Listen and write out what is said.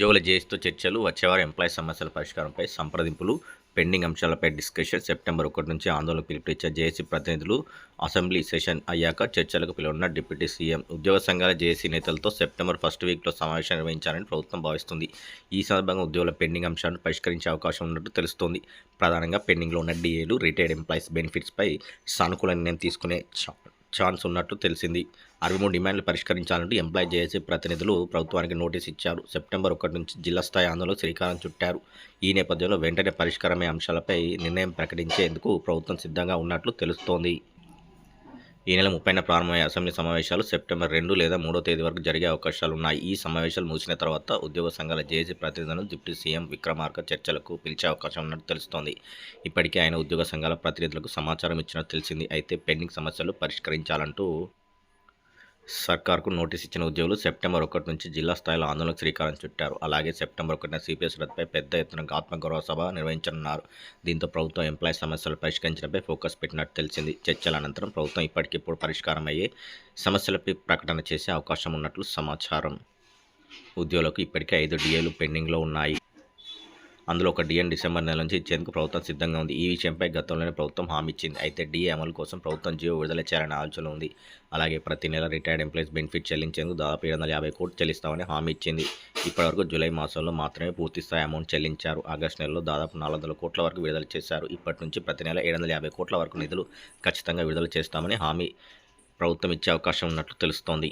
ఉద్యోగుల జేఏసీతో చర్చలు వచ్చేవారు ఎంప్లాయీ సమస్యల పరిష్కారంపై సంప్రదింపులు పెండింగ్ అంశాలపై డిస్కషన్. సెప్టెంబర్ ఒకటి నుంచి ఆందోళన పిలుపునిచ్చే జేఏసీ ప్రతినిధులు అసెంబ్లీ సెషన్ అయ్యాక చర్చలకు పిలువన్న డిప్యూటీ సీఎం ఉద్యోగ సంఘాల జేఏసీ నేతలతో సెప్టెంబర్ ఫస్ట్ వీక్లో సమావేశం నిర్వహించాలని ప్రభుత్వం భావిస్తుంది. ఈ సందర్భంగా ఉద్యోగుల పెండింగ్ అంశాలను పరిష్కరించే అవకాశం ఉన్నట్టు తెలుస్తోంది. ప్రధానంగా పెండింగ్లో ఉన్న డిఏలు రిటైర్డ్ ఎంప్లాయీస్ బెనిఫిట్స్పై సానుకూల నిర్ణయం తీసుకునే ఛాన్స్ ఉన్నట్టు తెలిసింది. అరవై మూడు డిమాండ్లు పరిష్కరించాలంటూ ఎంప్లాయ్ జేఏసీ ప్రతినిధులు ప్రభుత్వానికి నోటీస్ ఇచ్చారు. సెప్టెంబర్ ఒకటి నుంచి జిల్లా స్థాయి ఆందోళన శ్రీకారం చుట్టారు. ఈ నేపథ్యంలో వెంటనే పరిష్కారమే అంశాలపై నిర్ణయం ప్రకటించేందుకు ప్రభుత్వం సిద్ధంగా ఉన్నట్లు తెలుస్తోంది. ఈ నెల ముప్పైన ప్రారంభమయ్యే అసెంబ్లీ సమావేశాలు సెప్టెంబర్ రెండు లేదా మూడో తేదీ వరకు జరిగే అవకాశాలు ఉన్నాయి. ఈ సమావేశాలు ముగిసిన తర్వాత ఉద్యోగ సంఘాల జేఏసీ ప్రతినిధులను డిప్యూటీ సీఎం విక్రమార్క చర్చలకు పిలిచే అవకాశం ఉన్నట్టు తెలుస్తోంది. ఇప్పటికే ఆయన ఉద్యోగ సంఘాల ప్రతినిధులకు సమాచారం ఇచ్చినట్టు తెలిసింది. అయితే పెండింగ్ సమస్యలు పరిష్కరించాలంటూ సర్కార్కు నోటీస్ ఇచ్చిన ఉద్యోగులు సెప్టెంబర్ ఒకటి నుంచి జిల్లా స్థాయిలో ఆందోళనకు శ్రీకారం చుట్టారు. అలాగే సెప్టెంబర్ ఒకటిన సిపిఎస్ రద్దుపై పెద్ద ఎత్తున ఆత్మగౌరవ సభ నిర్వహించనున్నారు. దీంతో ప్రభుత్వం ఎంప్లాయీ సమస్యలు పరిష్కరించడంపై ఫోకస్ పెట్టినట్టు తెలిసింది. చర్చల అనంతరం ప్రభుత్వం ఇప్పటికిప్పుడు పరిష్కారం అయ్యే సమస్యలపై ప్రకటన చేసే అవకాశం ఉన్నట్లు సమాచారం. ఉద్యోగులకు ఇప్పటికే ఐదు డిఏలు పెండింగ్లో ఉన్నాయి. అందులో ఒక డిఎన్ డిసెంబర్ నెల నుంచి ఇచ్చేందుకు ప్రభుత్వం సిద్ధంగా ఉంది. ఈ విషయంపై గతంలోనే ప్రభుత్వం హామీ ఇచ్చింది. అయితే డిఏ అమలు కోసం ప్రభుత్వం జియో విడుదల చేయాలనే ఆలోచన ఉంది. అలాగే ప్రతి నెల రిటైర్డ్ ఎంప్లాయీస్ బెనిఫిట్ చెల్లించేందుకు దాదాపు ఏడు వందల యాభై కోట్లు చెల్లిస్తామని హామీ ఇచ్చింది. ఇప్పటివరకు జూలై మాసంలో మాత్రమే పూర్తి స్థాయి అమౌంట్ చెల్లించారు. ఆగస్టు నెలలో దాదాపు నాలుగు వందల కోట్ల వరకు విడుదల చేశారు. ఇప్పటి నుంచి ప్రతి నెల ఏడు వందల యాభై కోట్ల వరకు నిధులు ఖచ్చితంగా విడుదల చేస్తామని హామీ ప్రభుత్వం ఇచ్చే అవకాశం ఉన్నట్లు తెలుస్తోంది.